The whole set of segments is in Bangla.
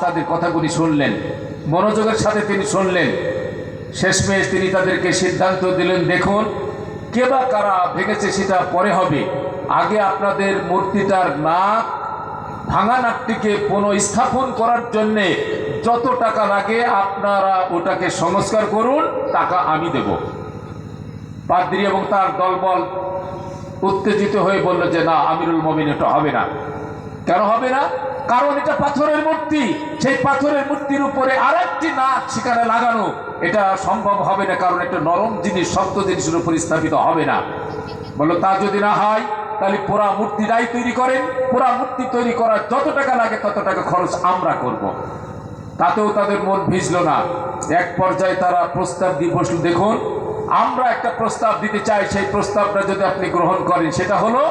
তাদের কথাগুলি শুনলেন। মনোযোগের সাথে তিনি শুনলেন। শেষমেশ তিনি তাদেরকে সিদ্ধান্ত দিলেন, দেখুন, কে বা কারা ভেঙেছে সেটা পরে হবে। আগে আপনাদের মূর্তিটার নাক, ভাঙা নাকটিকে পুনঃস্থাপন করার জন্যে যত টাকা লাগে আপনারা ওটাকে সংস্কার করুন, টাকা আমি দেব। পাদ্রি এবং তার দলবল উত্তেজিত হয়ে বলল যে, না, আমিরুল মমিন, এটা হবে না। কেন হবে না? কারণ এটা পাথরের মূর্তি। সেই পাথরের মূর্তির উপরে আরেকটি নাক সেখানে লাগানো। এটা সম্ভব হবে না, কারণ একটা নরম জিনিস, শক্ত জিনিসের উপর স্থাপিত হবে না। বলল, তা যদি না হয়, তাহলে পুরা মূর্তিটাই তৈরি করেন। পুরা মূর্তি তৈরি করার যত টাকা লাগে, তত টাকা খরচ আমরা করব। তাতেও তাদের মন ভিজল না। এক পর্যায়ে তারা প্রস্তাব দিয়ে বসল, দেখুন, আমরা একটা প্রস্তাব দিতে চাই। সেই প্রস্তাবটা যদি আপনি গ্রহণ করেন, সেটা হলো,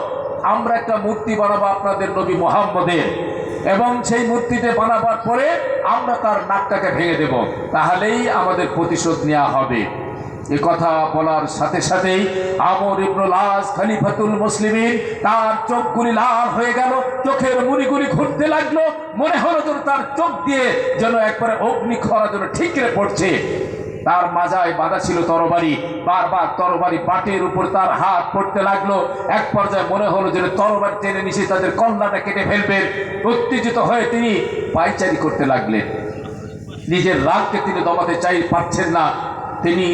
আমরা একটা মূর্তি বানাবো আপনাদের নবী মোহাম্মদের। এবং সেই মূর্তিতে বানাবার পরে আমরা তার নাকটাকে ভেঙে দেব। তাহলেই আমাদের প্রতিশোধ নেওয়া হবে। এ কথা বলার সাথে সাথেই আমর ইবনুল আস খলিফাতুল মুসলিমিন তার চোখগুলি লাল হয়ে গেল, চোখের মুড়িগুলি ঘুরতে লাগল, মনে হলো তার চোখ দিয়ে যেন একবারে অগ্নি খরা যেন ঠিকরে পড়ছে। তার মাজায় বাঁধা ছিল তরবারি। বারবার তরবারি পাটির উপর তার হাত পড়তে লাগল। এক পর্যায়ে মনে হলো যে তরবারি টেনে নিচে তাদের কন্যাটা কেটে ফেলবেন উত্তেজিত হয়ে তিনি পাইচারি করতে লাগলেন। নিজের রাগকে তিনি দমাতে চাই পারছেন না। তিনি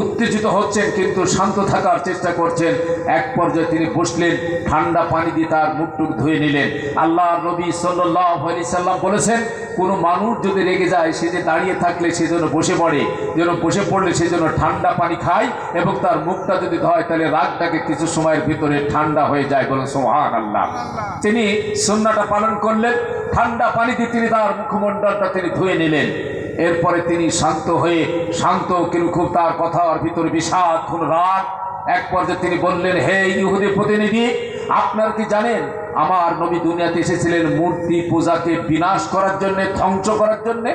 উত্তেজিত হচ্ছেন, কিন্তু শান্ত থাকার চেষ্টা করছেন। এক পর্যায়ে তিনি বসলেন, ঠান্ডা পানি দিয়ে তার মুখটুক ধুয়ে নিলেন। আল্লাহ নবী সাল্লাহ আলি সাল্লাম বলেছেন, কোনো মানুষ যদি রেগে যায়, সে যে দাঁড়িয়ে থাকলে সে যেন বসে পড়ে, যেন বসে পড়লে সে যেন ঠান্ডা পানি খায় এবং তার মুখটা যদি ধয়, তাহলে রাগটাকে কিছু সময়ের ভিতরে ঠান্ডা হয়ে যায় বলে সোহান আল্লাহ তিনি সন্নাটা পালন করলেন, ঠান্ডা পানি দিয়ে তিনি তার মুখমণ্ডলটা তিনি ধুয়ে নিলেন। এরপরে তিনি শান্ত হয়ে, শান্ত কিন্তু খুব তার কথার ভিতরে কোন রাগ। এক পর্যায়ে তিনি বললেন, হে ইহুদি প্রতিনিধি, আপনার কি জানেন, আমার নবী দুনিয়াতে এসেছিলেন মূর্তি পূজাকে বিনাশ করার জন্যে, ধ্বংস করার জন্যে?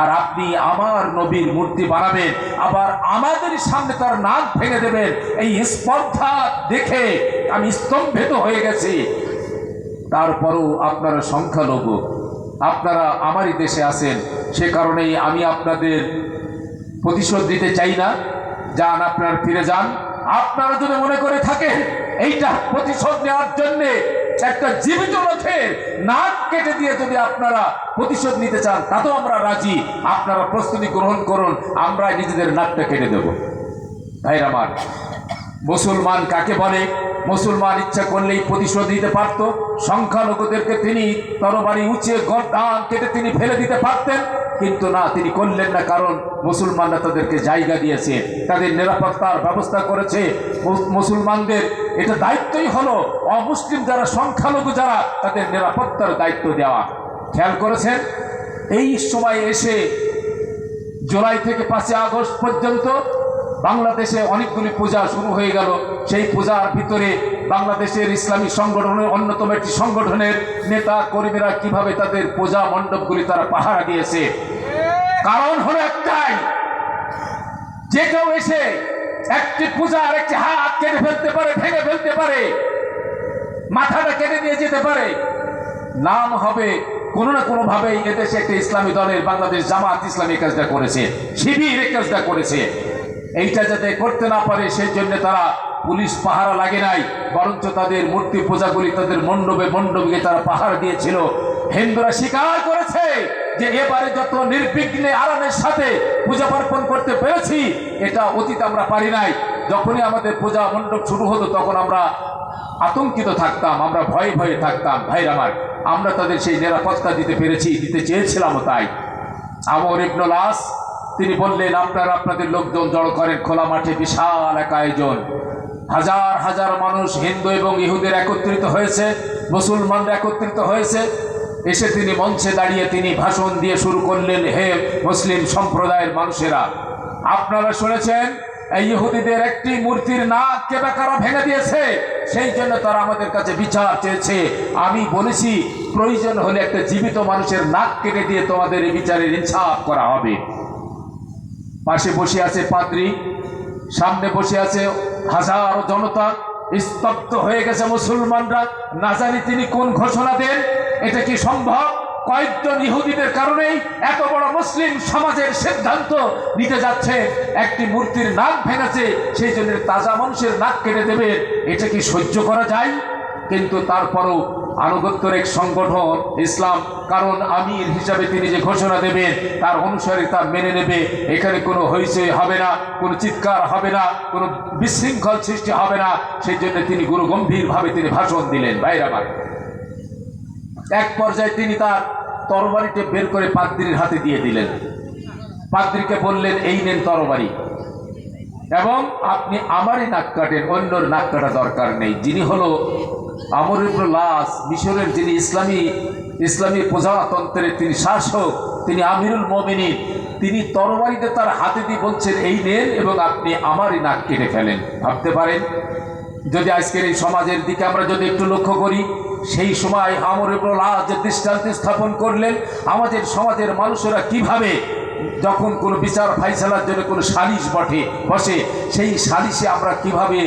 আর আপনি আমার নবীর মূর্তি বানাবেন, আবার আমাদের সামনে তার নাক ভেঙে দেবেন। এই স্পর্ধা দেখে আমি স্তম্ভিত হয়ে গেছি। তারপরও আপনারা সংখ্যালঘু, আপনারা আমারই দেশে আছেন সে কারণেই আমি আপনাদের প্রতিশোধ দিতে চাই না। যান, আপনারা ফিরে যান। আপনারা যদি মনে করে থাকেন, এইটা প্রতিশোধ নেওয়ার জন্যে একটা জীবিত রথের নাক কেটে দিয়ে যদি আপনারা প্রতিশোধ নিতে চান, তাতেও আমরা রাজি। আপনারা প্রস্তুতি গ্রহণ করুন আমরা নিজেদের নাকটা কেটে দেব। ভাইর আমার মুসলমান কাকে বলে? মুসলমান ইচ্ছা করলেই প্রতিশোধ দিতে পারত। সংখ্যালঘুদেরকে তিনি তরবারি উঁচিয়ে গরদান কেটে তিনি ফেলে দিতে পারতেন। কিন্তু না, তিনি করলেন না, কারণ মুসলমানরা তাদেরকে জায়গা দিয়েছে, তাদের নিরাপত্তার ব্যবস্থা করেছে। মুসলমানদের এটা দায়িত্বই হলো অমুসলিম যারা, সংখ্যালঘু যারা, তাদের নিরাপত্তার দায়িত্ব দেওয়া। খেয়াল করেছেন? এই সময় এসে জুলাই থেকে পাঁচই আগস্ট পর্যন্ত বাংলাদেশে অনেকগুলি পূজা শুরু হয়ে গেল। সেই পূজার ভিতরে বাংলাদেশের ইসলামী সংগঠনের অন্যতম একটি সংগঠনের নেতা কর্মীরা কীভাবে তাদের পূজা মণ্ডপগুলি তারা পাহারা দিয়েছে। কারণ হলো একটাই, যে কেউ এসে একটি পূজার একটি হাত কেটে ফেলতে পারে, ভেঙে ফেলতে পারে, মাথাটা কেটে নিয়ে যেতে পারে, নাম হবে কোনো না কোনো ভাবে এদেশে একটা ইসলামী দলের বাংলাদেশ জামাত ইসলামী কাজটা করেছে, শিবির কাজটা করেছে। এইটা যাতে করতে না পারে সেই জন্য তারা পুলিশ পাহারা লাগে নাই, বরঞ্চ তাদের মূর্তি পূজাগুলি তাদের মণ্ডপে মণ্ডপকে তারা পাহারা দিয়েছিল। হিন্দুরা স্বীকার করেছে যে এবারে যত নির্বিঘ্নে আরামের সাথে পূজা পার্বণ করতে পেরেছি, এটা অতীত আমরা পারি নাই। যখনই আমাদের পূজা মণ্ডপ শুরু হতো, তখন আমরা আতঙ্কিত থাকতাম, আমরা ভয়ে ভয়ে থাকতাম, ভাইর আমার, আমরা তাদের সেই নিরাপত্তা দিতে পেরেছি, দিতে চেয়েছিলাম তাই। আমর ইবনুল আস তিনি বললেন, আপনারা আপনাদের লোকজন জড়ো করেন, খোলা মাঠে বিশাল এক আয়োজন। হাজার হাজার মানুষ হিন্দু এবং ইহুদের একত্রিত হয়েছে, মুসলমানরা একত্রিত হয়েছে। এসে তিনি মঞ্চে দাঁড়িয়ে তিনি ভাষণ দিয়ে শুরু করলেন, হে মুসলিম সম্প্রদায়ের মানুষেরা, আপনারা শুনেছেন, এই ইহুদিদের একটি মূর্তির নাক কে বেকারা ভেঙে দিয়েছে? সেই জন্য তারা আমাদের কাছে বিচার চেয়েছে। আমি বলেছি, প্রয়োজন হলে একটা জীবিত মানুষের নাক কেটে দিয়ে তোমাদের এই বিচারের ইনসাফ করা হবে। পাশে বসে আছে পাদ্রি, সামনে বসে আছে হাজারো জনতা, স্তব্ধ হয়ে গেছে মুসলমানরা। না জানি তিনি কোন ঘোষণা দেন, এটা কি সম্ভব? কয়েকজন ইহুদিদের কারণেই এত বড় মুসলিম সমাজের সিদ্ধান্ত নিতে যাচ্ছে। একটি মূর্তির নাক ভেঙেছে, সেই জন্য তাজা মানুষের নাক কেটে দেবে। এটা কি সহ্য করা যায়? কিন্তু তারপরও আনুগত্যের এক সংগঠন, ইসলাম। কারণ আমির হিসাবে তিনি যে ঘোষণা দেবেন, তার অনুসারে তা মেনে নেবে। এখানে কোনো হইচই হবে না, কোনো চিৎকার হবে না, কোনো বিশৃঙ্খল সৃষ্টি হবে না। সেই জন্য তিনি গুরু গম্ভীরভাবে তিনি ভাষণ দিলেন বাইরাবার এক পর্যায়ে তিনি তার তরবারিটি বের করে পাদ্রির হাতে দিয়ে দিলেন। পাদ্রিকে বললেন, এই নেন তরবারি। এবং আপনি আমারই নাক কাটেন, অন্যর নাক কাটা দরকার নেই। যিনি হলো আমর ইবনুল লাস, মিশরের যিনি ইসলামী ইসলামী প্রজাতন্ত্রের তিনি শাসক, তিনি আমিরুল মমিনী তিনি তরবারিতে তার হাতে দিয়ে বলছেন, এই নেন এবং আপনি আমারই নাক কেটে ফেলেন। ভাবতে পারেন? যদি আজকের এই সমাজের দিকে আমরা যদি একটু লক্ষ্য করি, সেই সময় আমর ইবনুল লাস যে দৃষ্টান্ত স্থাপন করলেন, আমাদের সমাজের মানুষেরা কীভাবে যখন কোনো বিচার ফাইসালার জন্য কোনো সালিশ বটে বসে, সেই সালিশে আমরা কীভাবে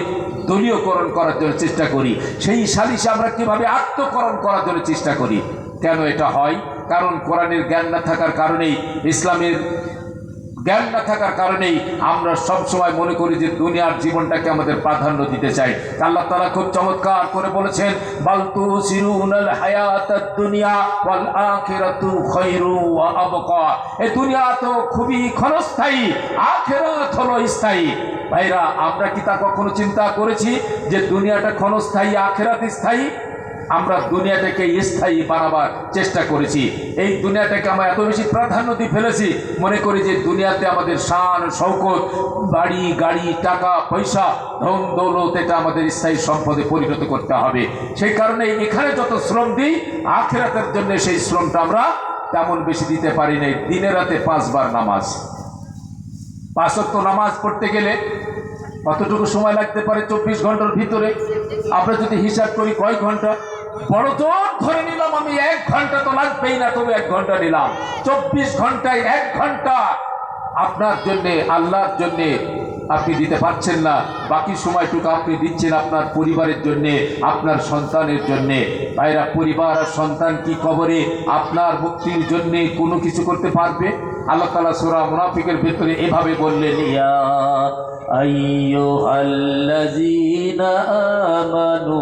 দলীয়করণ করার জন্য চেষ্টা করি। সেই সালিশে আমরা কীভাবে আত্মকরণ করার জন্য চেষ্টা করি? কেন এটা হয়? কারণ কোরআনের জ্ঞান না থাকার কারণেই ইসলামের জ্ঞান না থাকার কারণেই আমরা সব সময় মনে করি যে দুনিয়ার জীবনটাকে আমাদের প্রাধান্য দিতে চাই। আল্লাহ তারা খুব চমৎকার করে বলেছেন বালতু সিরুনাল হায়াতাদ দুনিয়া ওয়াল আখিরাতু খায়রু ওয়া আবকা। এই দুনিয়া তো খুবই ক্ষণস্থায়ী, আখিরাত হলো স্থায়ী। ভাইরা, আমরা কি তা কখনো চিন্তা করেছি যে দুনিয়াটা ক্ষণস্থায়ী, আখিরাত স্থায়ী? আমরা দুনিয়াটাকে স্থায়ী বানাবার চেষ্টা করেছি। এই দুনিয়াটাকে আমরা এত বেশি প্রাধান্য দিয়ে ফেলেছি, মনে করি যে দুনিয়াতে আমাদের শান শৌকত বাড়ি, গাড়ি, টাকা, পয়সা, ধন, দৌলত, এটা আমাদের স্থায়ী সম্পদে পরিণত করতে হবে। সেই কারণে এখানে যত শ্রম দিই, আখেরাতের জন্য সেই শ্রমটা আমরা তেমন বেশি দিতে পারি নাই। দিনে রাতে পাঁচবার নামাজ। পাঁচত্ব নামাজ পড়তে গেলে কতটুকু সময় লাগতে পারে চব্বিশ ঘণ্টার ভিতরে? আমরা যদি হিসাব করি কয় ঘণ্টা? বড় ধরে নিলাম আমি, এক ঘণ্টা তো লাগবেই না, তবে এক ঘণ্টা নিলাম। চব্বিশ ঘন্টায় এক ঘণ্টা। আপনার জন্যে, আল্লাহর জন্যে আপনি দিতে পারছেন না। বাকি সময়টুকু আপনি দিচ্ছেন আপনার পরিবারের জন্যে, আপনার সন্তানের জন্যে। ভাইরা, পরিবার আর সন্তান কি কবরে আপনার মুক্তির জন্যে কোনো কিছু করতে পারবে? আল্লাহ তালা সোরা মুনাফিকের ভেতরে এভাবে বললেন, ইয়া আইয়ো আল্লাহ আমানু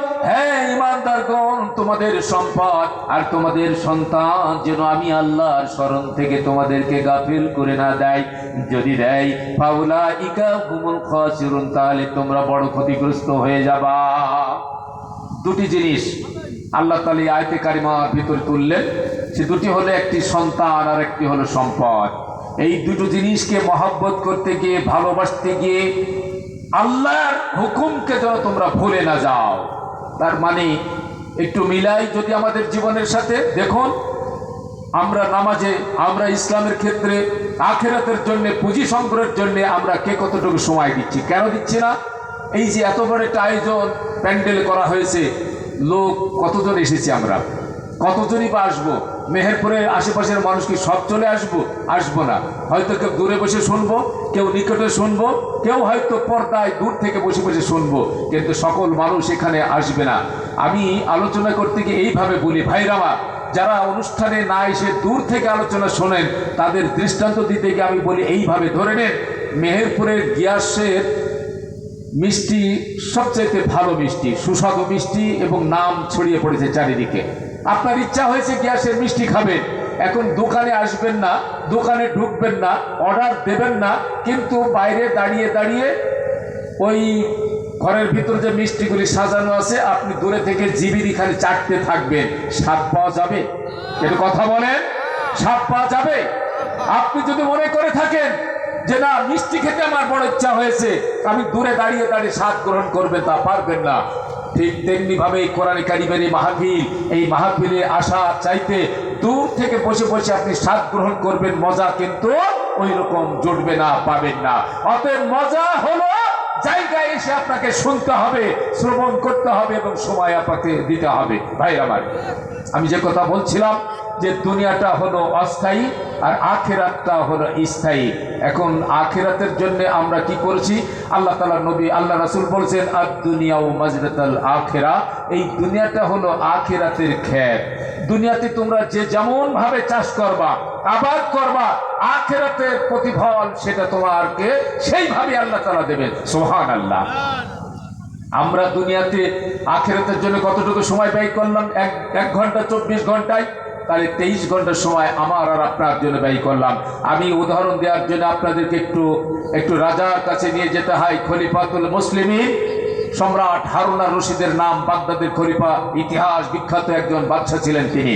হে ইমানদারগণ তোমাদের সম্পদ আর তোমাদের সন্তান যেন আমি আল্লাহর স্মরণ থেকে তোমাদেরকে গাফিল করে না দেয়। যদি দেয় ফাউলা ইকা হুমুল খাসিরুন, তাহলে তোমরা বড় ক্ষতিগ্রস্ত হয়ে যাবা। দুটি জিনিস আল্লাহ তালী আয়তে কারিমার ভিতরে তুললেন। সে দুটি হলো একটি সন্তান আর একটি হলো সম্পদ। এই দুটো জিনিসকে মহাব্বত করতে গিয়ে, ভালোবাসতে গিয়ে আল্লাহর হুকুমকে যেন তোমরা ভুলে না যাও। তার মানে একটু মিলাই যদি আমাদের জীবনের সাথে, দেখুন, আমরা নামাজে, আমরা ইসলামের ক্ষেত্রে, আখেরাতের জন্য, পুঁজি সংগ্রহের জন্য আমরা কে কতটুকু সময় দিচ্ছি? কেন দিচ্ছি না? এই যে এত বড় একটা আয়োজন প্যান্ডেল করা হয়েছে, লোক, কতজন এসেছি আমরা? কতজনই বা আসব? মেহেরপুরের আশেপাশের মানুষ কি সব চলে আসব? আসব না। হয়তো কেউ দূরে বসে শুনব, কেউ নিকটে শুনব, কেউ হয়তো পর্দায় দূর থেকে বসে বসে শুনব, কিন্তু সকল মানুষ এখানে আসবে না। আমি আলোচনা করতে গিয়ে এইভাবে বলি ভাইরামা যারা অনুষ্ঠানে না এসে দূর থেকে আলোচনা শোনেন, তাদের দৃষ্টান্ত দিতে গিয়ে আমি বলি, এইভাবে ধরে নেন, মেহেরপুরের গিয়াসের মিষ্টি সবচাইতে ভালো মিষ্টি, সুস্বাদু মিষ্টি এবং নাম ছড়িয়ে পড়েছে চারিদিকে। আপনার ইচ্ছা হয়েছে গ্যাসের মিষ্টি খাবেন এখন দোকানে আসবেন না, দোকানে ঢুকবেন না, অর্ডার দেবেন না, কিন্তু বাইরে দাঁড়িয়ে দাঁড়িয়ে ওই ঘরের ভিতর যে মিষ্টিগুলি সাজানো আছে, আপনি দূরে থেকে জিবিরি খালি চাটতে থাকবেন। স্বাদ পাওয়া যাবে? একটু কথা বলেন? স্বাদ পাওয়া যাবে? আপনি যদি মনে করে থাকেন যে না, মিষ্টি খেতে আমার বড় ইচ্ছা হয়েছে, আমি দূরে দাঁড়িয়ে দাঁড়িয়ে স্বাদ গ্রহণ করবে তা পারবেন না। ঠিক তেমনিভাবে এই কোরআনে কারিমের এই মাহফিল, এই মাহফিলে আসা চাইতে দূর থেকে বসে বসে আপনি স্বাদ গ্রহণ করবেন, মজা কিন্তু ওই রকম জুটবে না, পাবেন না। অতএব মজা হলো জায়গায় এসে আপনাকে শুনতে হবে, শ্রবণ করতে হবে এবং সময় আপনাকে দিতে হবে। ভাই আমার, আমি যে কথা বলছিলাম যে দুনিয়াটা হলো অস্থায়ী আর আখেরাতটা হলো স্থায়ী। এখন আখেরাতের জন্য আমরা কি করেছি? আল্লাহ তালা নবী, আল্লাহ রাসুল বলছেন আর দুনিয়া ও মাজরাতাল আখেরা। এই দুনিয়াটা হলো আখেরাতের খ্যাত দুনিয়াতে তোমরা যে যেমন ভাবে চাষ করবা, আবাদ করবা, আখেরাতের প্রতিফল সেটা তোমারকে সেইভাবে আল্লাহ তালা দেবেন। সোহান আল্লাহ আমরা দুনিয়াতে আখেরাতের জন্য কতটুকু সময় ব্যয় করলাম? এক এক ঘণ্টা, চব্বিশ ঘন্টায়? তাহলে তেইশ ঘণ্টার সময় আমার আর আপনার জন্য ব্যয় করলাম। আমি উদাহরণ দেওয়ার জন্য আপনাদেরকে একটু একটু রাজার কাছে নিয়ে যেতে হয়, খলিফাতুল মুসলিমিন। সম্রাট হারুনা রশিদের নাম বাগদাদের খলিফা, ইতিহাস বিখ্যাত একজন বাদশা ছিলেন তিনি।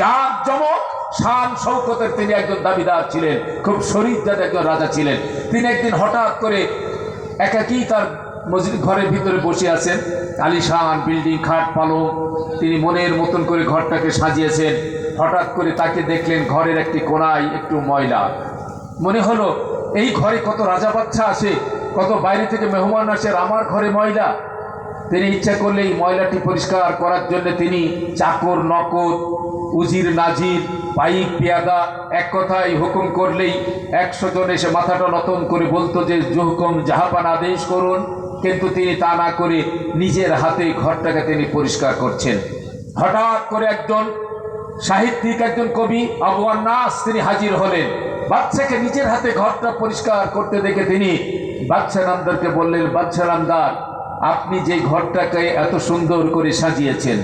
যার জমক, শান শৌকতের তিনি একজন দাবিদার ছিলেন, খুব শরীর একজন রাজা ছিলেন। তিনি একদিন হঠাৎ করে একাকী তার মসজিদ ঘরের ভিতরে বসে আছেন। আলিশান, বিল্ডিং, খাট, পালং, তিনি মনের মতন করে ঘরটাকে সাজিয়েছেন। হঠাৎ করে তাকে দেখলেন ঘরের একটি কোনায় একটু ময়লা। মনে হলো, এই ঘরে কত রাজা বাচ্চা আসে কত বাইরে থেকে মেহমান আসে আমার ঘরে ময়লা। তিনি ইচ্ছা করলে এই ময়লাটি পরিষ্কার করার জন্য তিনি চাকর নকর উজির, নাজির, পাইক, পেয়াদা এক কথায় হুকুম করলেই একশো জন এসে মাথাটা নতন করে বলতো যে হুকুম জাহাপান আদেশ করুন। কিন্তু তিনি তা না করে নিজের হাতে ঘরটাকে তিনি পরিষ্কার করছেন। হঠাৎ করে একজন সাহিত্যিক একজন কবি আবহাওয়ার নাস তিনি হাজির হলেন। বাচ্চাকে নিজের হাতে ঘরটা পরিষ্কার করতে দেখে তিনি বাচ্চা নামদারকে বললেন বাচ্চা নামদার আপনি যে ঘরটাকে এত সুন্দর করে সাজিয়েছেন,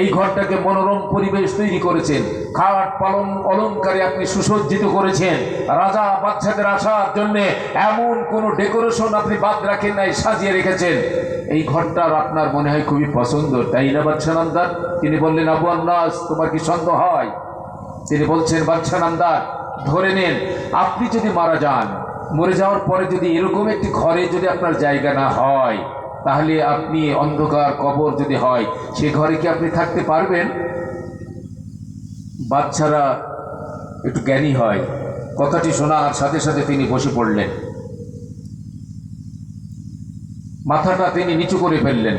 এই ঘরটাকে মনোরম পরিবেশ তৈরি করেছেন, খাট পালং অলঙ্কারে আপনি সুসজ্জিত করেছেন, রাজা বাচ্চাদের আসার জন্যে এমন কোনো ডেকোরেশন আপনি বাদ রাখেন নাই, সাজিয়ে রেখেছেন। এই ঘরটার আপনার মনে হয় খুবই পছন্দ, তাই না বাচ্চা নামদার? তিনি বললেন, আবু আন্নাস, তোমার কি সন্দেহ হয়? তিনি বলছেন বাচ্চা নামদার, ধরে নেন, আপনি যদি মারা যান, মরে যাওয়ার পরে যদি এরকম একটি ঘরে যদি আপনার জায়গা না হয় তাহলে আপনি অন্ধকার কবর যদি হয়, সে ঘরে কি আপনি থাকতে পারবেন? বাচ্চারা একটু জ্ঞানী হয়। কথাটি শোনার সাথে সাথে তিনি বসে পড়লেন। মাথাটা তিনি নিচু করে ফেললেন।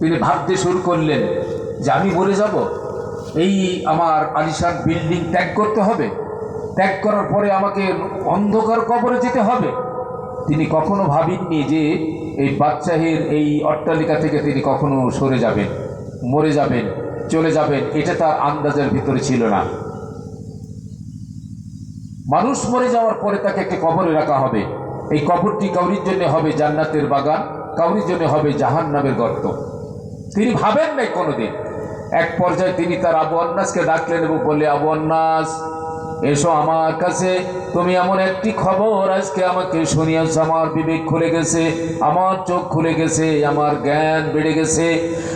তিনি ভাবতে শুরু করলেন, যে আমি মরে যাব? এই আমার আলিশান বিল্ডিং ত্যাগ করতে হবে? ত্যাগ করার পরে আমাকে অন্ধকার কবরে যেতে হবে? তিনি কখনো ভাবেননি যে এই বাচ্চাহের এই অট্টালিকা থেকে তিনি কখনো সরে যাবেন, মরে যাবেন, চলে যাবেন, এটা তার আন্দাজের ভিতরে ছিল না। মানুষ মরে যাওয়ার পরে তাকে একটা কবরে রাখা হবে। এই কবরটি কাউরির জন্য হবে জান্নাতের বাগান, কাউরির জন্য হবে জাহান নামের গর্ত। তিনি ভাবেন নাই কোনোদিন। এক পর্যায়ে তিনি তার আবু আন্নাসকে ডাকলেন এবং বললে আবু আন্নাস এসো আমার কাছে। তুমি এমন একটি খবর আজকে আমাকে শুনিয়েছ। আমার বিবেক খুলে গেছে, আমার চোখ খুলে গেছে, আমার জ্ঞান বেড়ে গেছে।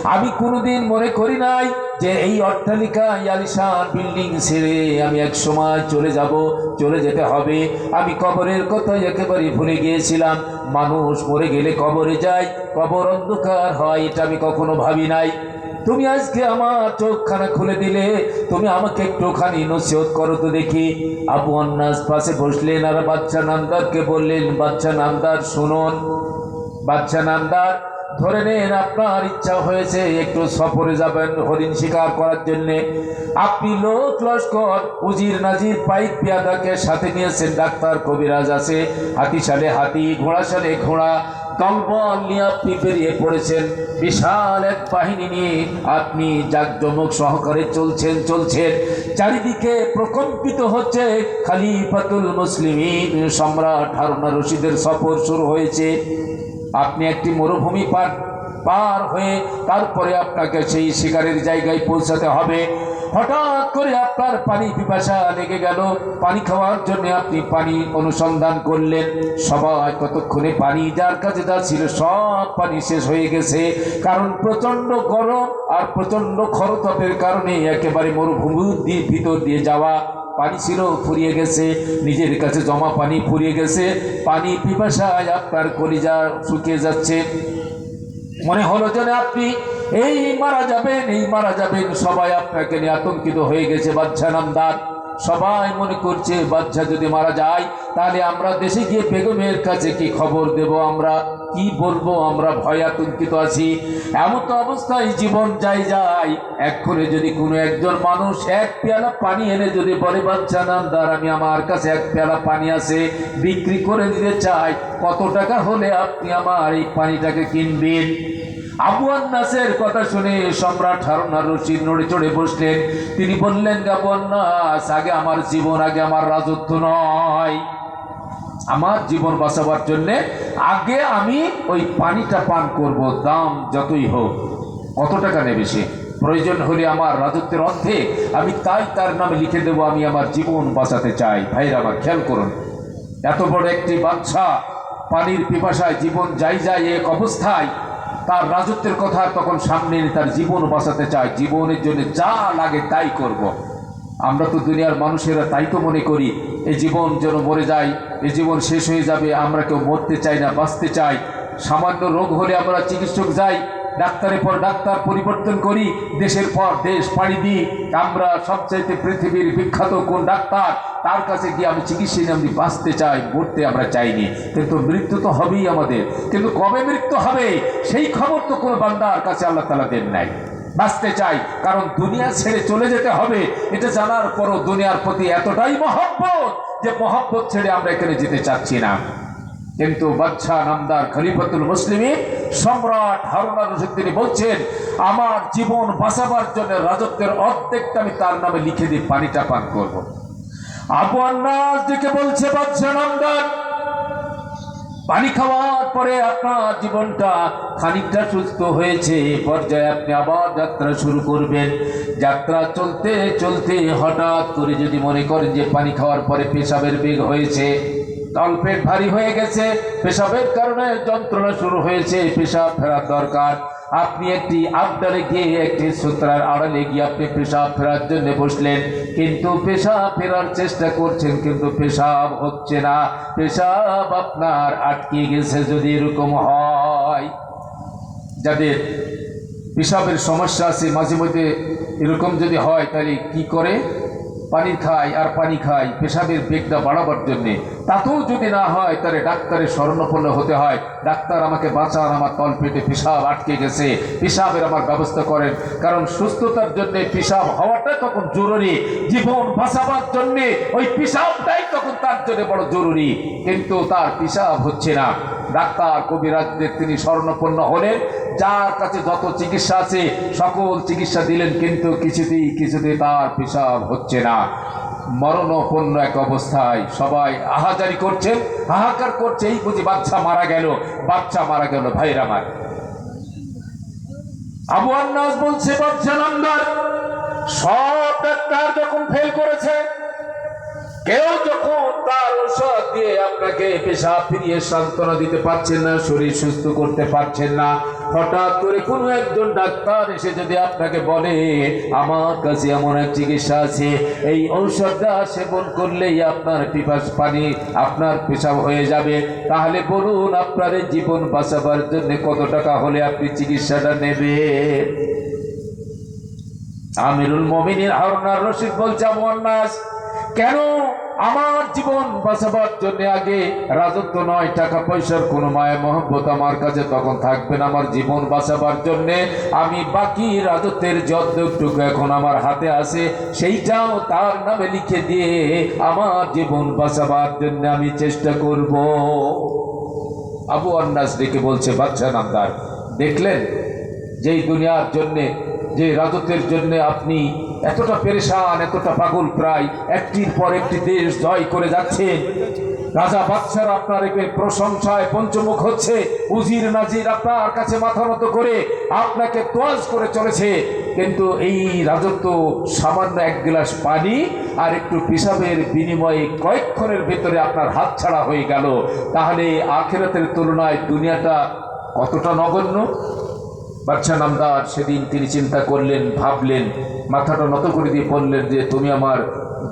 আমি কোনোদিন মনে করি নাই যে এই অট্টালিকা এই আলিশান বিল্ডিং ছেড়ে আমি এক সময় চলে যাব, চলে যেতে হবে। আমি কবরের কথা একেবারে ভুলে গিয়েছিলাম। মানুষ মরে গেলে কবরে যায়, কবর অন্ধকার হয়, এটা আমি কখনো ভাবি নাই। তুমি আজকে আমার চোখখানা খুলে দিলে, তুমি আমাকে একটুখানি নসিহত করো তো দেখি। আবু আন্নাস পাশে বসলেন আর বাচ্চা নামদারকে বললেন বাচ্চা নামদার শুনুন। বাচ্চা নামদার ধরে নেন আপনার ইচ্ছা হয়েছে একটু সফরে যাবেন হরিণ শিকার করার জন্যে। আপনি লোক লস্কর, উজির নাজির, পাইক পেয়াদাকে সাথে নিয়েছেন, ডাক্তার কবিরাজ আছে। হাতি সালে হাতি, ঘোড়া সালে ঘোড়া দলবল নিয়ে আপনি বেরিয়ে পড়েছেন। বিশাল এক বাহিনী নিয়ে আপনি জাকজমক সহকারে চলছেন চলছেন। চারিদিকে প্রকম্পিত হচ্ছে খালিফাতুল মুসলিমিন, সম্রাট হারুনা রশিদের সফর শুরু হয়েছে। আপনি একটি মরুভূমি পার পার হয়ে তারপরে আপনাকে সেই শিকারের জায়গায় পৌঁছাতে হবে। হঠাৎ করে আপনার পানি পিপাসা লেগে গেল। পানি খাওয়ার জন্য আপনি পানি অনুসন্ধান করলেন। সবাই কতক্ষণে পানি, যার কাছে যা ছিল সব পানি শেষ হয়ে গেছে। কারণ প্রচণ্ড গরম আর প্রচণ্ড খরতাপের কারণে একেবারে মরুভূমির দিয়ে ভিতর দিয়ে যাওয়া পানি ছিল, ফুরিয়ে গেছে। নিজের কাছে জমা পানি ফুরিয়ে গেছে। পানি পিপাসায় আপনার কলিজা শুকিয়ে যাচ্ছে। মনে হলো যেন আপনি, এই মারা যাবেন, এই মারা যাবেন। সবাই আপনাকে নিয়ে আতঙ্কিত হয়ে গেছে বাচ্চা নামদার। সবাই মনে করছে, বাচ্চা যদি মারা যায়, তাহলে আমরা দেশে গিয়ে বেগমের কাছে কি খবর দেব আমরা? কি বলব আমরা? ভয় আতঙ্কিত আছি। এমন তো অবস্থায় জীবন যাই যায় এক্ষণে যদি কোনো একজন মানুষ এক পেয়ালা পানি এনে যদি বলে, বাচ্চা নাম নামদার, আমি আমার কাছে এক পেয়ালা পানি আছে, বিক্রি করে দিতে চাই, কত টাকা হলে আপনি আমার এই পানিটাকে কিনবেন? আবু আন্নাসের কথা শুনে সম্রাট হারুনার রশিদ নড়ে চড়ে বসলেন। তিনি বললেন আবু আন্নাস আগে আমার জীবন, আগে আমার রাজত্ব নয়। আমার জীবন বাঁচাবার জন্যে আগে আমি ওই পানিটা পান করব, দাম যতই হোক। কত টাকা নেবে সে? প্রয়োজন হলে আমার রাজত্বের অর্থে আমি তাই তার নামে লিখে দেবো, আমি আমার জীবন বাঁচাতে চাই। ভাইরা আমার খেয়াল করুন। এত বড় একটি বাচ্চা পানির পিপাসায় জীবন যাই যায় এক অবস্থায় তার রাজত্বের কথা তখন সামনে এনে তার জীবন বাঁচাতে চায় জীবনের জন্য যা লাগে তাই করব। আমরা তো দুনিয়ার মানুষেরা তাই তো মনে করি এই জীবন যেন মরে যায় এই জীবন শেষ হয়ে যাবে, আমরা কেউ মরতে চাই না, বাঁচতে চাই সামান্য রোগ হলে আমরা চিকিৎসক যাই, ডাক্তারের পর ডাক্তার পরিবর্তন করি, দেশের পর দেশ পাড়ি দিই। আমরা সবচাইতে পৃথিবীর বিখ্যাত কোন ডাক্তার, তার কাছে গিয়ে আমি চিকিৎসা নিয়ে আমি বাঁচতে চাই, মরতে আমরা চাইনি। কিন্তু মৃত্যু তো হবেই আমাদের। কিন্তু কবে মৃত্যু হবে, সেই খবর তো কোনো বান্দার কাছে আল্লাহ তালা দেন নাই। বাঁচতে চাই, কারণ দুনিয়া ছেড়ে চলে যেতে হবে, এটা জানার পরও দুনিয়ার প্রতি এতটাই মহব্বত যে মহব্বত ছেড়ে আমরা এখানে যেতে চাচ্ছি না। কিন্তু বাচ্চা নামদার খলিফাতুল মুসলিমী সম্রাট হারুনা তিনি বলছেন, আমার জীবন বাঁচাবার জন্য রাজত্বের অর্ধেকটা আমি তার নামে লিখে দিয়ে পানিটা পান করব। আবু আন্নাস দিকে বলছে, বাদশাহ নামদার, পানি খাওয়ার পরে আপনার জীবনটা খানিকটা সুস্থ হয়েছে পর্যায়ে আপনি আবার যাত্রা শুরু করবেন। যাত্রা চলতে চলতে হঠাৎ করে যদি মনে করেন যে পানি খাওয়ার পরে পেশাবের বেগ হয়েছে তলপেট ভারী হয়ে গেছে, পেশাবের কারণে যন্ত্রণা শুরু হয়েছে, পেশাব ফেরার দরকার। আপনি একটি আবদারে গিয়ে একটি সূত্রার আড়ালে গিয়ে আপনি পেশাব ফেরার জন্য বসলেন, কিন্তু পেশাব ফেরার চেষ্টা করছেন, কিন্তু পেশাব হচ্ছে না। পেশাব আপনার আটকে গেছে যদি এরকম হয়। যাদের পেশাবের সমস্যা আছে মাঝে মধ্যে এরকম যদি হয়, তাহলে কি করে? পানি খায় আর পানি খায় পেশাবের বেগটা বাড়াবার জন্যে। তাতেও যদি না হয়, তাহলে ডাক্তারের স্মরণাপন্ন হতে হয়। ডাক্তার আমাকে বাঁচান, আমার তল পেটে পেশাব আটকে গেছে। পেশাবের আমার ব্যবস্থা করেন। কারণ সুস্থতার জন্য পেশাব হওয়াটা তখন জরুরি। জীবন বাঁচাবার জন্যে ওই পেশাবটাই তখন তার জন্য বড় জরুরি। কিন্তু তার পেশাব হচ্ছে না। ডাক্তার কবিরাজদের তিনি স্মরণাপন্ন হলেন। যার কাছে যত চিকিৎসা আছে, সকল চিকিৎসা দিলেন, কিন্তু কিছুতেই কিছুতেই তার পেশাব হচ্ছে না। মরণপন্ন এক অবস্থায় সবাই আহাজারি করছেন হাহাকার করছে, এই বুঝি বাচ্চা মারা গেল, বাচ্চা মারা গেল ভাইরা আমার। আবু আন্নাস বলছে, বাচ্চা নামদার সব ডাক্তার যখন ফেল করেছে কেউ যখন তার ঔষধ দিয়ে আপনাকে পেশা ফিরিয়ে সান্ত্বনা দিতে পারছেন না, শরীর সুস্থ করতে পারছেন না, হঠাৎ করে কোনো একজন ডাক্তার এসে যদি আপনাকে বলে, আমার কাছে এমন এক চিকিৎসা আছে, এই ঔষধটা সেবন করলেই আপনার পিপাস পানি, আপনার পেশাব হয়ে যাবে। তাহলে বলুন, আপনার জীবন বাঁচাবার জন্য কত টাকা হলে আপনি চিকিৎসাটা নেবেন? আমিরুল মমিনের হারুনার রশিদ বলছে মোহান্নাস কেন আমার জীবন বাঁচাবার জন্য আগে রাজত্ব নয়, টাকা পয়সার কোনো মায়া, মহব্বত আমার কাছে তখন থাকবে না। আমার জীবন বাঁচাবার জন্য আমি বাকি রাজত্বের যতটুকু এখন আমার হাতে আছে, সেইটাও তার নামে লিখে দিয়ে আমার জীবন বাঁচাবার জন্য আমি চেষ্টা করব। আবু আন্নাস ডেকে বলছে বাচ্চা নামদার, দেখলেন? যেই দুনিয়ার জন্যে, যে রাজত্বের জন্য আপনি এতটা পেরেশান, এতটা পাগল প্রায়, একটির পর একটি দেশ জয় করে যাচ্ছেন রাজা বাচ্চার আপনার একে প্রশংসায় পঞ্চমুখ হচ্ছে। উজির নাজির আপনার কাছে মাথা মতো করে আপনাকে তোয়াজ করে চলেছে। কিন্তু এই রাজত্ব সামান্য এক গ্লাস পানি আর একটু পিসাবের বিনিময়ে কয়েকক্ষণের ভেতরে আপনার হাত ছাড়া হয়ে গেল। তাহলে আখেরাতের তুলনায় দুনিয়াটা কতটা নগণ্য? বাচ্চা নামদার সেদিন তিনি চিন্তা করলেন, ভাবলেন মাথাটা নত করে দিয়ে বললেন যে, তুমি আমার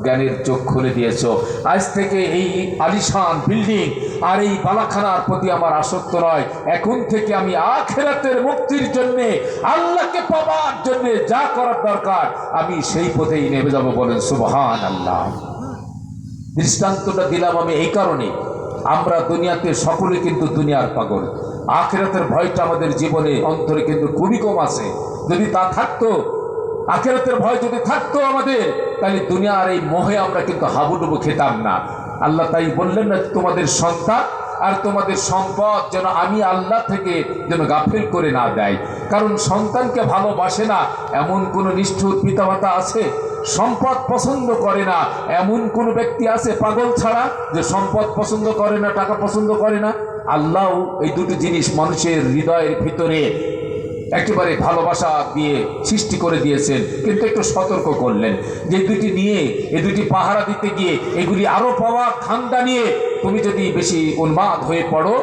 জ্ঞানের চোখ খুলে দিয়েছ। আজ থেকে এই আলিশান বিল্ডিং আর এই বালাখানার প্রতি আমার আসক্ত নয়। এখন থেকে আমি আখেরাতের মুক্তির জন্যে, আল্লাহকে পাবার জন্যে যা করার দরকার, আমি সেই পথেই নেমে যাব বলেন সুবহান আল্লাহ দৃষ্টান্তটা দিলাম আমি এই কারণে। আমরা দুনিয়াতে সকলে কিন্তু দুনিয়ার পাগল। আখেরাতের ভয়টা আমাদের জীবনে অন্তরে কিন্তু খুবই কম আছে। যদি তা থাকতো আখেরাতের ভয় যদি থাকতো আমাদের, তাহলে দুনিয়ার এই মোহে আমরা কিন্তু হাবুডুবু খেতাম না। আল্লাহ তাই বললেন না তোমাদের সন্তান আর তোমাদের সম্পদ যেন আমি আল্লাহ থেকে যেন গাফিল করে না দেয়। কারণ সন্তানকে ভালোবাসে না এমন কোনো নিষ্ঠুর পিতামাতা আছে? সম্পদ পছন্দ করে না এমন কোন ব্যক্তি আছে পাগল ছাড়া যে সম্পদ পছন্দ করে না, টাকা পছন্দ করে না? আল্লাহ এই দুটো জিনিস মানুষের হৃদয়ের ভিতরে একেবারে ভালোবাসা দিয়ে সৃষ্টি করে দিয়েছেন, কিন্তু একটু সতর্ক করলেন। যে দুটি নিয়ে, এ দুটি পাহারা দিতে গিয়ে এগুলি আরও পাওয়া খান্দা নিয়ে তুমি যদি বেশি উন্মাদ হয়ে পড়ো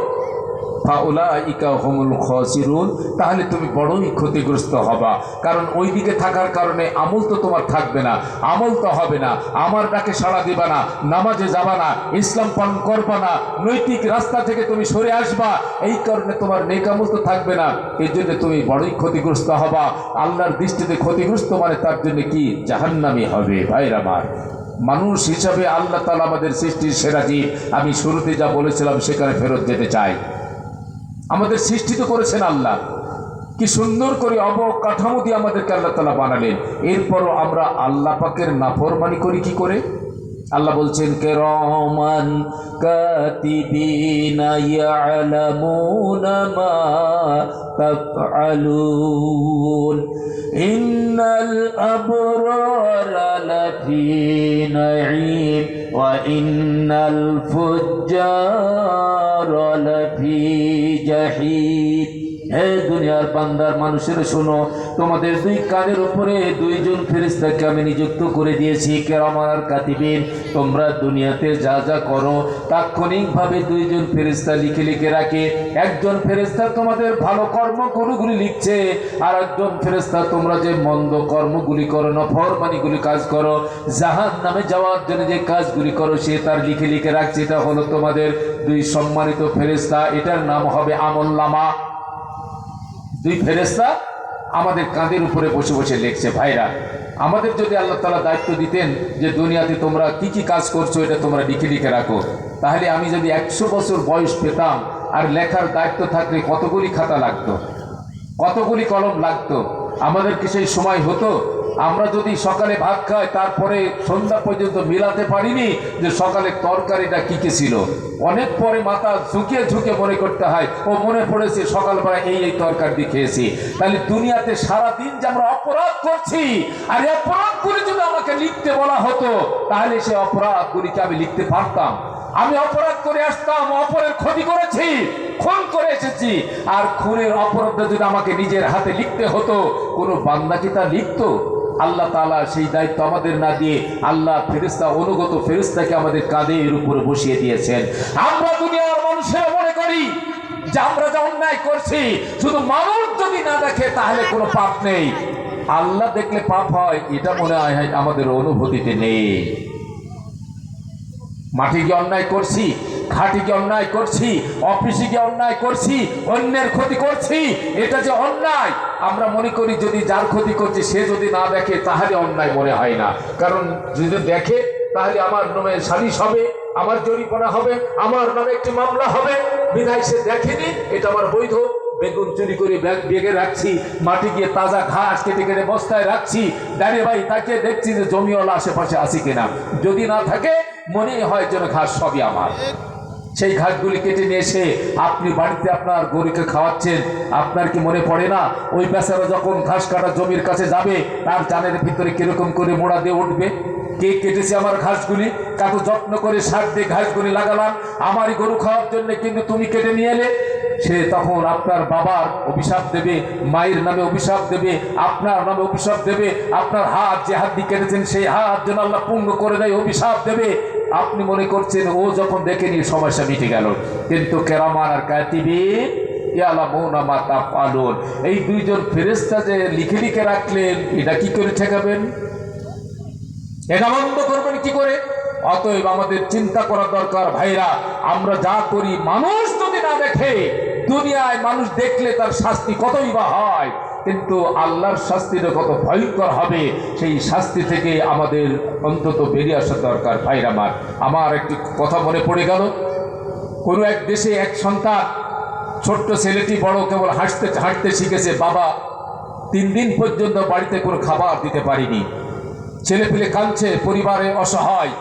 ফাউলাইকা হুমুল খসিরুন, তাহলে তুমি বড়ই ক্ষতিগ্রস্ত হবা। কারণ ওই দিকে থাকার কারণে আমল তো তোমার থাকবে না, আমল তো হবে না, আমার ডাকে সাড়া দিবা না, নামাজে যাবা না, ইসলাম পালন করবা না, নৈতিক রাস্তা থেকে তুমি সরে আসবা, এই কারণে তোমার নেক আমল তো থাকবে না। এর জন্য তুমি বড়ই ক্ষতিগ্রস্ত হবা। আল্লাহর দৃষ্টিতে ক্ষতিগ্রস্ত মানে তার জন্য কি? জাহান্নামি হবে ভাইরা আমার। মানুষ হিসাবে আল্লাহ তালা আমাদের সৃষ্টির সেরা জীব। আমি শুরুতে যা বলেছিলাম সেখানে ফেরত যেতে চাই। আমাদের সৃষ্টি তো করেছেন আল্লাহ। কি সুন্দর করে অবকাঠামো দিয়ে আমাদেরকে আল্লাহ তালা বানালেন। এরপরও আমরা আল্লাহ পাকের নাফরমানি করি কি করে? আল্লাহ বলছেন কে রহমান ইন্নাল আবরারা লাফি নাঈম। ওয়া ইন্নাল ফুজ্জারা লাফি হে দুনিয়ার বান্দার মানুষের শোনো, তোমাদের দুই কানের উপরে দুইজন ফেরেস্তাকে আমি নিযুক্ত করে দিয়েছি কেরামার কাতিবিন। তোমরা দুনিয়াতে যা যা করো, তাৎক্ষণিকভাবে দুইজন ফেরেস্তা লিখে লিখে রাখে। একজন ফেরেস্তা তোমাদের ভালো কর্মগুলোগুলি লিখছে আর একজন ফেরেস্তা তোমরা যে মন্দ কর্মগুলি করো, নফরমানিগুলি কাজ করো জাহান নামে যাওয়ার জন্য যে কাজগুলি করো, সে তার লিখে লিখে রাখছে। এটা হলো তোমাদের দুই সম্মানিত ফেরেস্তা এটার নাম হবে আমল্লামা দুই ফেরেস্তা আমাদের কাঁধের উপরে বসে বসে লেখছে, ভাইরা, আমাদের যদি আল্লাহ তালা দায়িত্ব দিতেন যে দুনিয়াতে তোমরা কি কি কাজ করছ এটা তোমরা লিখে লিখে রাখো, তাহলে আমি যদি একশো বছর বয়স পেতাম আর লেখার দায়িত্ব থাকলে কতগুলি খাতা লাগতো, কতগুলি কলম লাগতো, আমাদের কি সেই সময় হতো? আমরা যদি সকালে ভাত খাই, তারপরে সন্ধ্যা পর্যন্ত মিলাতে পারিনি যে সকালে তরকারিটা কি কি ছিল। অনেক পরে মাথা ঝুঁকিয়ে ঝুঁকে মনে করতে হয়, ও মনে পড়েছে সকালবেলা এই এই তরকারি খেয়েছি। তাহলে দুনিয়াতে সারা দিন যে আমরা অপরাধ করছি, আর অপরাধগুলি যদি আমাকে লিখতে বলা হতো, তাহলে সে অপরাধগুলিকে আমি লিখতে পারতাম। আমি অপরাধ করে আসতাম, অপরের ক্ষতি করেছি, খুন করে এসেছি। আর খুনের অপরাধটা যদি আমাকে নিজের হাতে লিখতে হতো, কোনো বান্দা কি তা লিখতো? আল্লাহ তালা সেই দায়িত্ব আমাদের না দিয়ে আল্লাহ ফেরিস্তা অনুগত ফেরিস্তাকে আমাদের কাঁধে এর উপরে বসিয়ে দিয়েছেন। আমরা দুনিয়ার মানুষেরা মনে করি যে আমরা যা অন্যায় করছি, শুধু মানুষ যদি না দেখে তাহলে কোনো পাপ নেই। আল্লাহ দেখলে পাপ হয়, এটা মনে হয় আমাদের অনুভূতিতে নেই। মাঠে গিয়ে অন্যায় করছি গিয়ে অন্যায় করছি অফিসে গিয়ে অন্যায় করছি, অন্যের ক্ষতি করছি, এটা যে অন্যায়, আমরা মনে করি যদি যার ক্ষতি করছি, সে যদি না দেখে, তাহলে অন্যায় মনে হয় না। কারণ যদি দেখে, তাহলে আমার নামে সালিশ হবে, আমার জরিমানা হবে, আমার নামে একটি মামলা হবে, বিধায় সে দেখেনি, এটা আমার বৈধ। বেগুন চুরি করে বেগে রাখছি, মাটি গিয়ে তাজা ঘাস কেটে কেটে বস্তায় রাখছি, দাঁড়িয়ে ভাই, তাকে দেখছি যে জমিওয়ালা আশেপাশে আসি কিনা। যদি না থাকে, মনে হয় যেন ঘাস সবই আমার। সেই ঘাসগুলি কেটে নিয়ে এসে আপনি বাড়িতে আপনার গরুকে খাওয়াচ্ছেন, আপনার কি মনে পড়ে না? ওই বেচারা যখন ঘাস কাটা জমির কাছে যাবে, তার জানের ভিতরে কীরকম করে মোড়া দিয়ে উঠবে? কে কেটেছে আমার ঘাসগুলি? কত যত্ন করে সার দিয়ে ঘাসগুলি লাগালাম? আমারই গরু খাওয়ার জন্য কিন্তু তুমি কেটে নিয়ে এলে। সে তখন আপনার বাবার অভিশাপ দেবে, মায়ের নামে অভিশাপ দেবে, আপনার নামে অভিশাপ দেবে, আপনার হাত যে হাত দিয়ে কেটেছেন, সেই হাত যেন আল্লাহ পূর্ণ করে দেয়, অভিশাপ দেবে। আপনি মনে করছেন, ও যখন দেখেনি সমস্যা মিটে গেল, কিন্তু কেরামান আর কাতিবিন এই দুইজন ফেরেস্তা যে লিখে লিখে রাখলেন, এটা কি করে ঠেকাবেন? এটা বন্ধ করবেন কি করে? অতএব আমাদের চিন্তা করা দরকার, ভাইরা, আমরা যা করি, মানুষ যদি না দেখে, দুনিয়ায় মানুষ দেখলে তার শাস্তি কতই বা হয়? কিন্তু আল্লাহর শাস্তিটা কত ভয়ঙ্কর হবে, সেই শাস্তি থেকে আমাদের অন্তত বেরিয়ে আসা দরকার। ভাইরা আমার আমার একটি কথা মনে পড়ে গেল। কোনো এক দেশে এক সন্তান, ছোট্ট ছেলেটি বড় কেবল হাসতে হাঁটতে শিখেছে, বাবা তিন দিন পর্যন্ত বাড়িতে কোনো খাবার দিতে পারিনি। ছেলে পেলে কাঁদছে, পরিবারে অসহায়।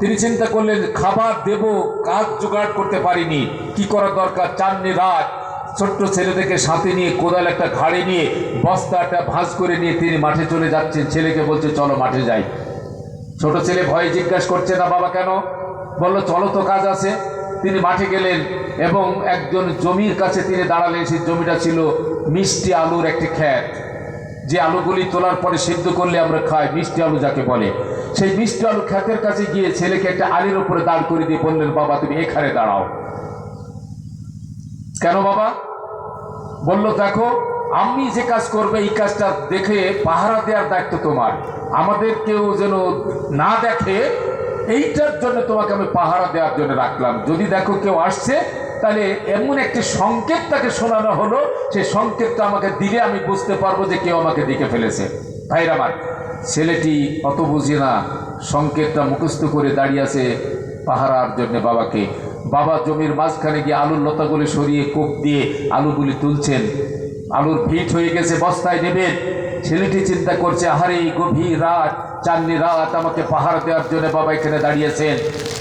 তিনি চিন্তা করলেন, খাবার দেব, কাজ জোগাড় করতে পারিনি। কি করা দরকার? চাননি রাত ছোট্ট ছেলেটাকে সাথে নিয়ে, কোদাল একটা ঘাড়ে নিয়ে, বস্তাটা ভাঁজ করে নিয়ে তিনি মাঠে চলে যাচ্ছেন। ছেলেকে বলছে, চলো মাঠে যাই। ছোট ছেলে ভয়ে জিজ্ঞাসা করছে, না বাবা, কেন? বলল, চলো তো, কাজ আছে। তিনি মাঠে গেলেন এবং একজন জমির কাছে তিনি দাঁড়ালেন। সেই জমিটা ছিল মিষ্টি আলুর একটি খ্যাত যে আলুগুলি তোলার পরে সিদ্ধ করলে আমরা খাই, মিষ্টি আলু যাকে বলে। সেই মিষ্টি আলু খ্যাতের কাছে গিয়ে ছেলেকে একটা আলির উপরে দাঁড় করে দিয়ে বললেন, বাবা, তুমি এখানে দাঁড়াও। কেন বাবা? বলল, দেখো, আমি যে কাজ করবে, এই কাজটা দেখে পাহারা দেওয়ার দায়িত্ব তোমার। আমাদের কেউ যেন না দেখে, এইটার জন্য তোমাকে আমি পাহারা দেওয়ার জন্য রাখলাম। যদি দেখো কেউ আসছে, তাহলে এমন একটি সংকেত তাকে শোনানো হলো। সেই সংকেতটা আমাকে দিলে আমি বুঝতে পারব যে কেউ আমাকে দেখে ফেলেছে। ভাইরা আমার, ছেলেটি অত বুঝে না, সংকেতটা মুখস্থ করে দাঁড়িয়ে আছে পাহারার জন্য বাবাকে। বাবা জমির মাঝখানে গিয়ে আলুর লতাগুলি সরিয়ে কোপ দিয়ে আলুগুলি তুলছেন। আলুর ভিট হয়ে গেছে, বস্তায় নেবেন। ছেলেটি চিন্তা করছে, আহারে গভীর রাত, চাননি রাত আমাকে পাহারা দেওয়ার জন্য বাবা এখানে দাঁড়িয়েছেন।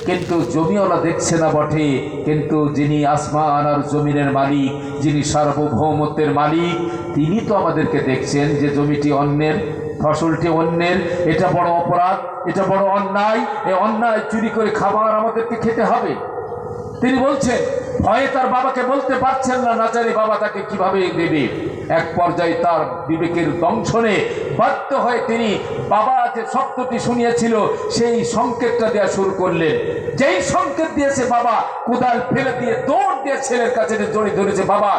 কিন্তু জমিওয়ালা দেখছে না বটে, কিন্তু যিনি আসমান আর জমিনের মালিক, যিনি সার্বভৌমত্বের মালিক, তিনি তো আমাদেরকে দেখছেন যে জমিটি অন্যের, ফসলটি অন্যের, এটা বড় অপরাধ, এটা বড় অন্যায়, এই অন্যায় চুরি করে খাবার আমাদেরকে খেতে হবে। তিনি বলছেন, ভয়ে তার বাবাকে বলতে পারছেন না না জানি বাবা তাকে কীভাবে দেবে। এক পর্যায়ে তার বিবেকের দংশনে বাধ্য হয়ে তিনি বাবা যে শব্দটি শুনিয়েছিল, সেই সংকেতটা দেওয়া শুরু করলেন। যেই সংকেত দিয়েছে বাবা, কোদাল ফেলে দিয়ে দৌড় দিয়ে ছেলের কাছে জড়িয়ে ধরেছে, বাবা